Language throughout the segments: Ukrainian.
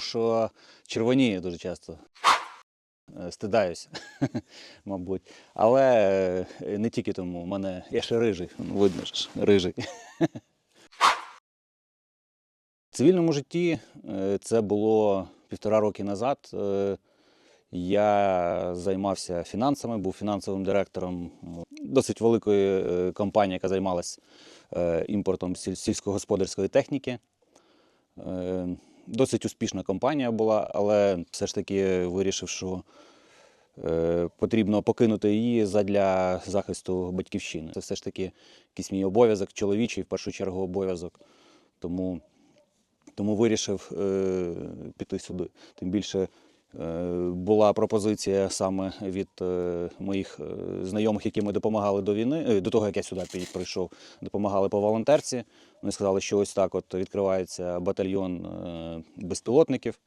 що червоніє дуже часто. Е, Стидаюся, мабуть. Але е, не тільки тому, у мене я ще рижий, видно ж, рижий. В цивільному житті е, це було півтора роки назад. Я займався фінансами, був фінансовим директором досить великої компанії, яка займалась е, імпортом сіль- сільськогосподарської техніки. Досить успішна компанія була, але все ж таки вирішив, що е, потрібно покинути її задля захисту батьківщини. Це все ж таки якийсь мій обов'язок, чоловічий, в першу чергу, обов'язок. Тому, тому вирішив е, піти сюди. Тим більше була пропозиція саме від е, моїх е, знайомих, які ми допомагали до війни, е, до того, як я сюди прийшов, допомагали по волонтерці. Вони сказали, що ось так от відкривається батальйон е, безпілотників.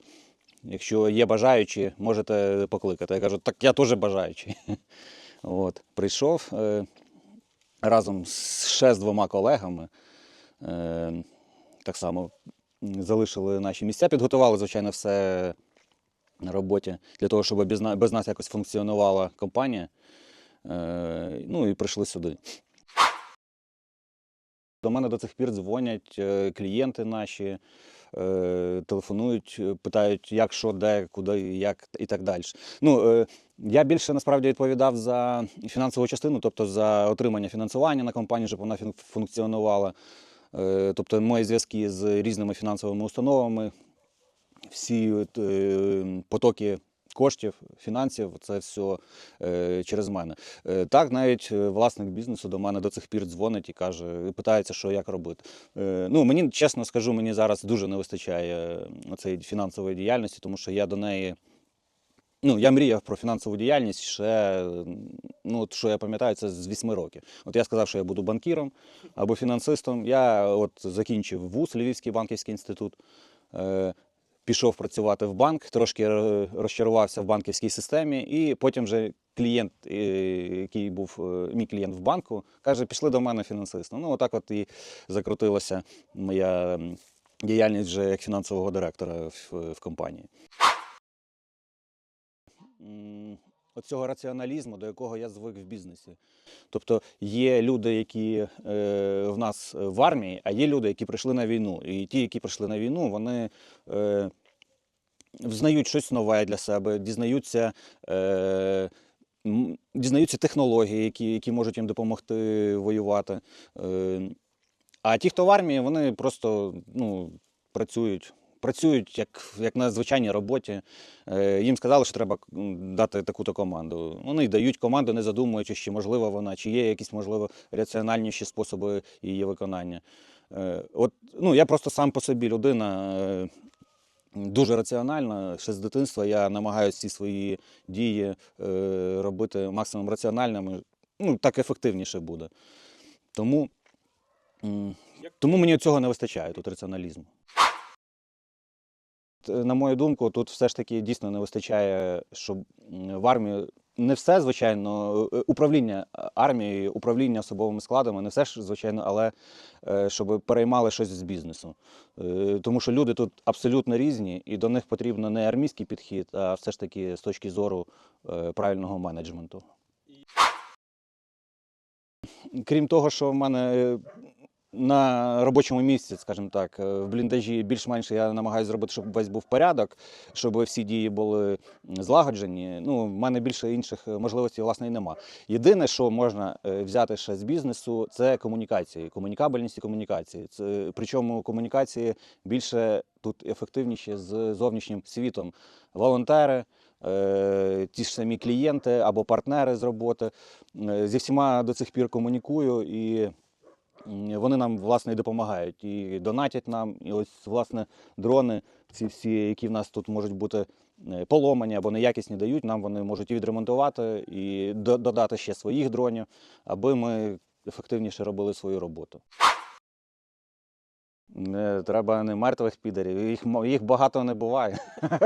Якщо є бажаючі, можете покликати. Я кажу, так я теж бажаючий. От, прийшов е, разом ще з двома колегами. Е, так само залишили наші місця, підготували, звичайно, все на роботі для того, щоб без, нас якось функціонувала компанія. Е, ну і прийшли сюди. До мене до цих пір дзвонять е, клієнти наші, е, телефонують, питають, як, що, де, куди, як і так далі. Ну, я більше насправді відповідав за фінансову частину, тобто за отримання фінансування на компанію, щоб вона функціонувала. Тобто мої зв'язки з різними фінансовими установами, всі е, потоки коштів, фінансів, це все е, через мене. Е, Так, навіть власник бізнесу до мене до цих пір дзвонить і каже, питається, що як робити. Ну, мені чесно скажу, мені зараз дуже не вистачає цієї фінансової діяльності, тому що я до неї. Ну, я мріяв про фінансову діяльність ще, ну, що я пам'ятаю, це з 8 років. От я сказав, що я буду банкіром або фінансистом. Я от закінчив вуз, Львівський банківський інститут. Пішов працювати в банк, трошки е, розчарувався в банківській системі, і потім вже клієнт, е, який був е, мій клієнт в банку, каже: пішли до мене фінансистом. Ну, отак от і закрутилася моя діяльність вже як фінансового директора в, в компанії. Оцього раціоналізму, до якого я звик в бізнесі. Тобто є люди, які е, в нас в армії, а є люди, які прийшли на війну. І ті, які прийшли на війну, вони е, взнають щось нове для себе, дізнаються. Е, Дізнаються технології, які, які можуть їм допомогти воювати. Е, а ті, хто в армії, вони просто ну, працюють. Працюють як, як на звичайній роботі. Е, їм сказали, що треба дати таку-то команду. Вони дають команду, не задумуючись, чи можлива вона, чи є якісь, можливо, раціональніші способи її виконання. Е, от, ну, я просто сам по собі людина дуже раціонально. Ще з дитинства я намагаюся всі свої дії е, робити максимум раціональними. Ну, так ефективніше буде. Тому, тому мені цього не вистачає тут раціоналізму. На мою думку, тут все ж таки дійсно не вистачає, щоб в армії не все, звичайно, е, управління армією, управління особовими складами, не все ж, звичайно, але е, щоб переймали щось з бізнесу. Е, Тому що люди тут абсолютно різні, і до них потрібно не армійський підхід, а все ж таки з точки зору правильного менеджменту. Крім того, що в мене на робочому місці, скажімо так, е, в бліндажі більш-менш я намагаюся зробити, щоб весь був порядок, щоб всі дії були злагоджені. Ну, в мене більше інших е, можливостей, власне, і нема. Єдине, що можна е, взяти ще з бізнесу, це комунікації, комунікабельність і комунікації. Це, причому комунікації більше тут ефективніші з зовнішнім світом. Волонтери, ті ж самі клієнти або партнери з роботи. Зі всіма до цих пір комунікую і. Вони нам власне і допомагають і донатять нам. І ось власне дрони, ці всі, які в нас тут можуть бути е, поломані або неякісні, дають нам. Вони можуть і відремонтувати і додати ще своїх дронів, аби ми ефективніше робили свою роботу. Не треба не мертвих підерів. Їх, їх багато не буває.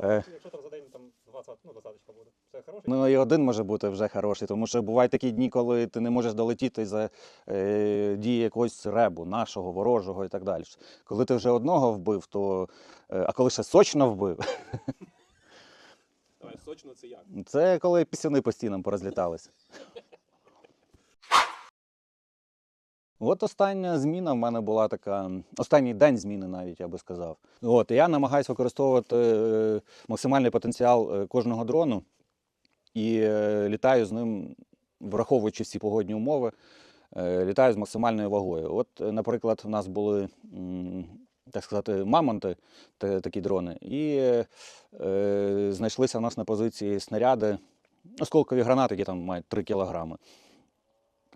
Е, Якщо там за день там 2-3 20, ну, двадцяточка буде. Це хороший? Ну і один може бути вже хороший, тому що бувають такі дні, коли ти не можеш долетіти за е, дії якогось ребу, нашого, ворожого і так далі. Коли ти вже одного вбив, то. Е, а коли ще сочно вбив, Давай, сочно це як? це коли пісюни по стінам порозліталися. От остання зміна в мене була така, останній день зміни навіть, я би сказав. От, я намагаюся використовувати е, максимальний потенціал е, кожного дрону і е, літаю з ним, враховуючи всі погодні умови, літаю з максимальною вагою. От, наприклад, у нас були, так сказати, мамонти, такі дрони, і знайшлися в нас на позиції снаряди, осколкові гранати, які там мають 3 кілограми.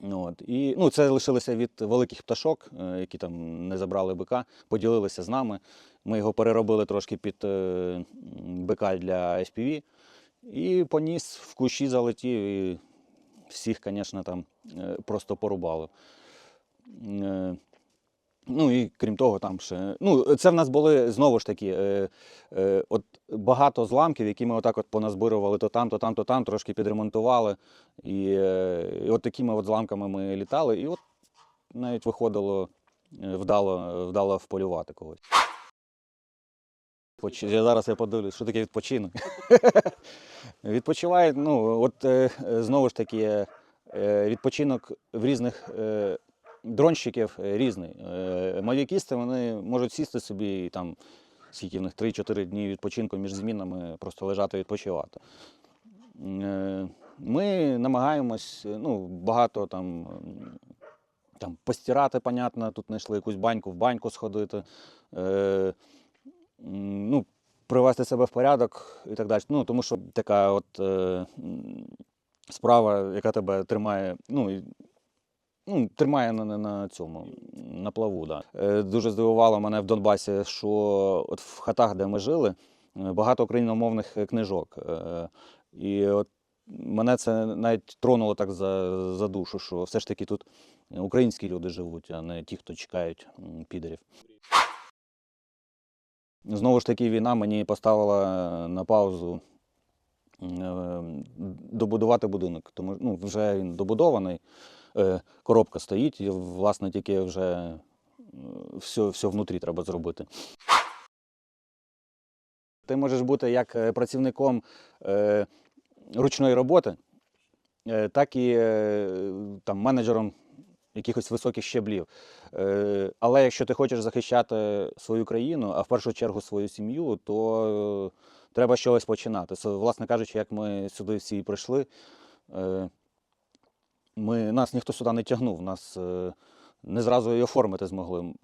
От. І, ну, це лишилося від великих пташок, е, які там не забрали бика, поділилися з нами. Ми його переробили трошки під е, бика для SPV. І поніс в кущі залетів, і всіх, звісно, там е, просто порубало. Ну і крім того, там ще. Ну, це в нас були знову ж таки е, е, от багато зламків, які ми отак от поназбирували то там, то там, то там, трошки підремонтували. І, е, і от такими от зламками ми літали, і от навіть виходило е, вдало, вдало вполювати когось. Я зараз я подивлюсь, що таке відпочинок. Відпочиває, ну, от е, знову ж таки, е, відпочинок в різних дронщиків е, різний. Е, Мавікісти вони можуть сісти собі і там, скільки в них 3-4 дні відпочинку між змінами, просто лежати і відпочивати. Е, Ми намагаємось, ну, багато там. Там постирати, понятно, тут знайшли якусь баньку, в баньку сходити. Ну, привести себе в порядок і так далі. Ну, тому що така от справа, яка тебе тримає, ну, ну, тримає на, на, цьому, на плаву. Да. Е, дуже здивувало мене в Донбасі, що от в хатах, де ми жили, е, багато україномовних е, книжок. І от мене це навіть тронуло так за, за душу, що все ж таки тут українські люди живуть, а не ті, хто чекають підерів. Знову ж таки, війна мені поставила на паузу добудувати будинок. Тому ну, вже він добудований, коробка стоїть, і, власне, тільки вже е, все, все внутрі треба зробити. Ти можеш бути як е, працівником е, ручної роботи, е, так і е, там, менеджером якихось високих щеблів. Е, Але якщо ти хочеш захищати свою країну, а в першу чергу свою сім'ю, то е, треба чогось починати. Власне кажучи, як ми сюди всі прийшли, е, ми, нас ніхто сюди не тягнув, нас е, не зразу і оформити змогли.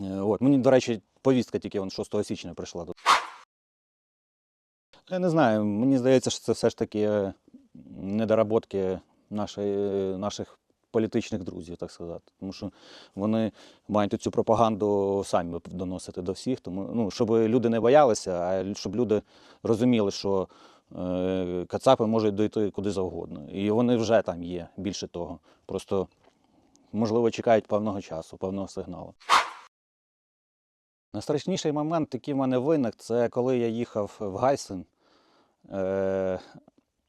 Е, От. Мені, до речі, повістка тільки вон 6 січня прийшла. Я не знаю, мені здається, що це все ж таки е, недоработки нашої, наших політичних друзів, так сказати. Тому що вони мають цю пропаганду самі доносити до всіх. Тому, ну, щоб люди не боялися, а щоб люди розуміли, що кацапи можуть дойти куди завгодно. І вони вже там є, більше того. Просто, можливо, чекають певного часу, певного сигналу. Найстрашніший момент, який в мене виник, це коли я їхав в Гайсен е,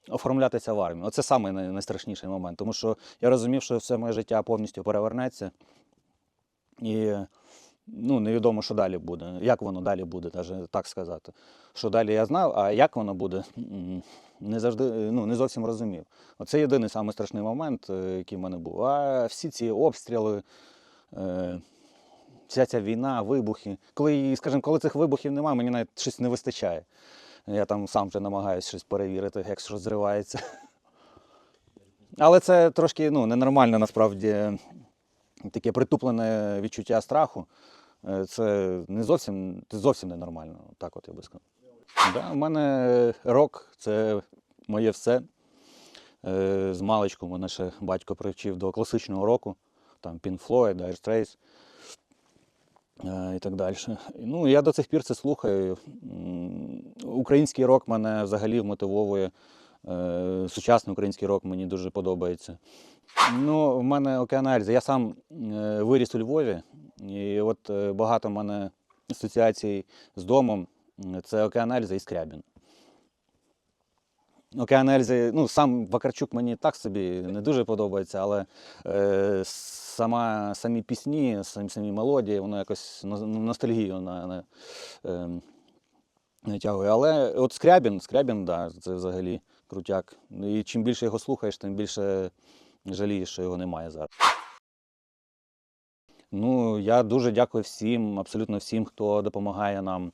оформлятися в армію. Оце самий найстрашніший момент, тому що я розумів, що все моє життя повністю перевернеться. І ну, невідомо, що далі буде, як воно далі буде, навіть так сказати. Що далі я знав, а як воно буде, не завжди ну, не зовсім розумів. Оце єдиний самий страшний момент, е, який в мене був. А всі ці обстріли. Е, вся ця війна, вибухи. Коли, скажімо, коли цих вибухів немає, мені навіть щось не вистачає. Я там сам вже намагаюся щось перевірити, як щось зривається. Але це трошки ну, ненормально насправді таке притуплене відчуття страху. Е, Це не зовсім, це зовсім ненормально, так от я би сказав. Да, у мене рок це моє все. Е, З маличку мене ще батько привчив до класичного року, там Pink Floyd, Dire Straits е, і так далі. Ну, я до цих пір це слухаю. Український рок мене взагалі вмотивовує. Сучасний український рок мені дуже подобається. Ну, в мене океаналізи. Я сам виріс у Львові, і от е, багато в мене асоціацій з домом. Це океаналізи і Скрябін. Океан Ельзи, ну сам Вакарчук мені так собі не дуже подобається, але е, сама, самі пісні, самі, самі мелодії, воно якось ностальгію на, на, е, натягує. Але от Скрябін, Скрябін, да, це взагалі крутяк. І чим більше його слухаєш, тим більше жалієш, що його немає зараз. Ну, я дуже дякую всім, абсолютно всім, хто допомагає нам е,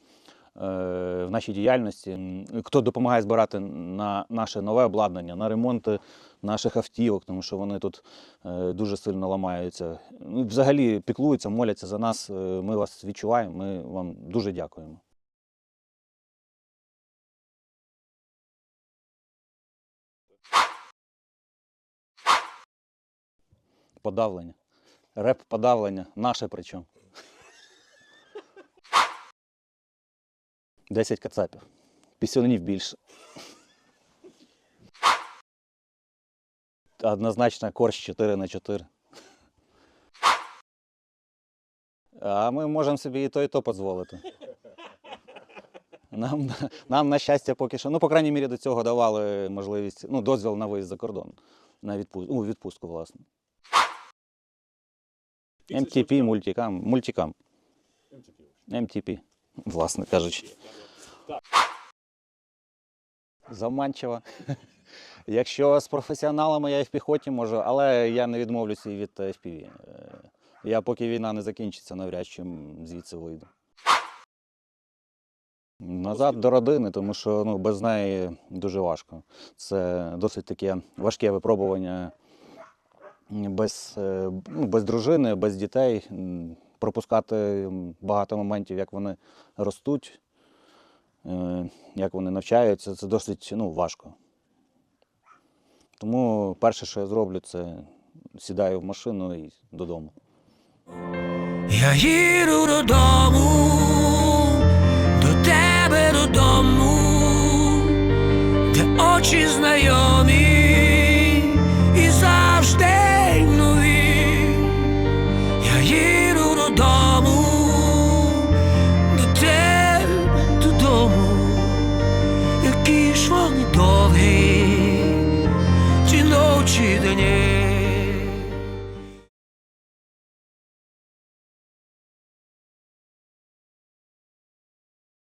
в нашій діяльності, хто допомагає збирати на наше нове обладнання, на ремонти наших автівок, тому що вони тут е, дуже сильно ламаються. Ну, взагалі піклуються, моляться за нас. Е, Ми вас відчуваємо. Ми вам дуже дякуємо. Подавлення. Реп подавлення. Наше причому. 10 кацапів. Пісюнів більше. Однозначно корч 4 на 4. А ми можемо собі і то, і то дозволити. Нам, нам, на щастя, поки що, ну, по крайній мірі, до цього давали можливість, ну, дозвіл на виїзд за кордон. На відпустку, ну, відпустку, власне. МТП, мультикам, мультикам. МТП, власне кажучи. Заманчиво. Якщо з професіоналами я і в піхоті можу, але я не відмовлюся і від FPV. Е, Я поки війна не закінчиться, навряд чи звідси вийду. Назад до родини, тому що ну, без неї дуже важко. Це досить таке важке випробування без, е, ну, без дружини, без дітей, пропускати багато моментів, як вони ростуть, е, як вони навчаються, це досить ну, важко. Тому перше, що я зроблю, це сідаю в машину і додому. Я їду додому, до тебе додому, де очі знайомі